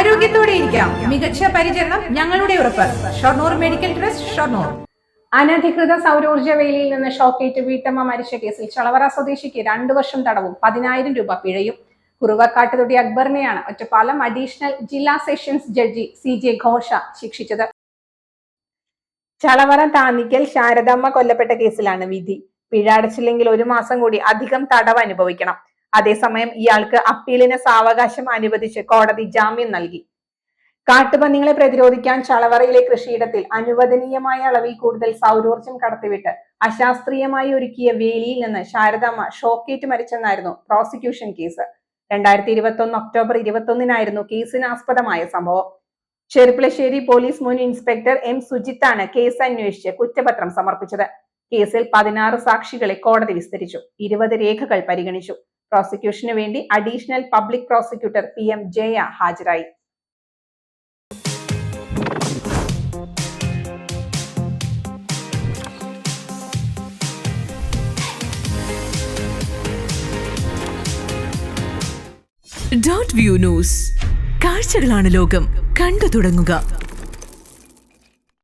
ആരോഗ്യത്തോടെ ഇരിക്കാം മികച്ച പരിചരണം ഞങ്ങളുടെ ഉറപ്പ്. Shoranur medical trust Shoranur. അനധികൃത സൗരോർജ വേലിയിൽ നിന്ന് ഷോക്കേറ്റ് വീട്ടമ്മ മരിച്ച കേസിൽ ചളവറ സ്വദേശിക്ക് രണ്ടു വർഷം തടവും പതിനായിരം രൂപ പിഴയും. കുറുവക്കാട്ടുതൊടി അക്ബറിനെയാണ് ഒറ്റപ്പാലം അഡീഷണൽ ജില്ലാ sessions judge C J Ghosha ശിക്ഷിച്ചത്. ചളവറ താന്നിക്കൽ ശാരദാമ്മ കൊല്ലപ്പെട്ട കേസിലാണ് വിധി. പിഴ അടച്ചില്ലെങ്കിൽ ഒരു മാസം കൂടി അധികം തടവ് അനുഭവിക്കണം. അതേസമയം ഇയാൾക്ക് അപ്പീലിന് സാവകാശം അനുവദിച്ച് കോടതി ജാമ്യം നൽകി. കാട്ടുപന്നികളെ പ്രതിരോധിക്കാൻ ചളവറയിലെ കൃഷിയിടത്തിൽ അനുവദനീയമായ അളവിൽ കൂടുതൽ സൗരോർജം കടത്തിവിട്ട് അശാസ്ത്രീയമായി ഒരുക്കിയ വേലിയിൽ നിന്ന് ശാരദാമ്മ ഷോക്കേറ്റ് മരിച്ചെന്നായിരുന്നു പ്രോസിക്യൂഷൻ കേസ്. രണ്ടായിരത്തി ഇരുപത്തി ഒന്ന് ഒക്ടോബർ ഇരുപത്തൊന്നിനായിരുന്നു കേസിന് ആസ്പദമായ സംഭവം. ചെറുപ്പളശ്ശേരി പോലീസ് മുൻ ഇൻസ്പെക്ടർ എം സുജിത്താണ് കേസ് അന്വേഷിച്ച് കുറ്റപത്രം സമർപ്പിച്ചത്. കേസിൽ പതിനാറ് സാക്ഷികളെ കോടതി വിസ്തരിച്ചു. ഇരുപത് രേഖകൾ പരിഗണിച്ചു. പ്രോസിക്യൂഷന് വേണ്ടി additional public prosecutor P M Jaya ഹാജരായി. ഡോട്ട് വ്യൂ ന്യൂസ് കാഴ്ചകളാണ് ലോകം. കണ്ടു തുടങ്ങുക.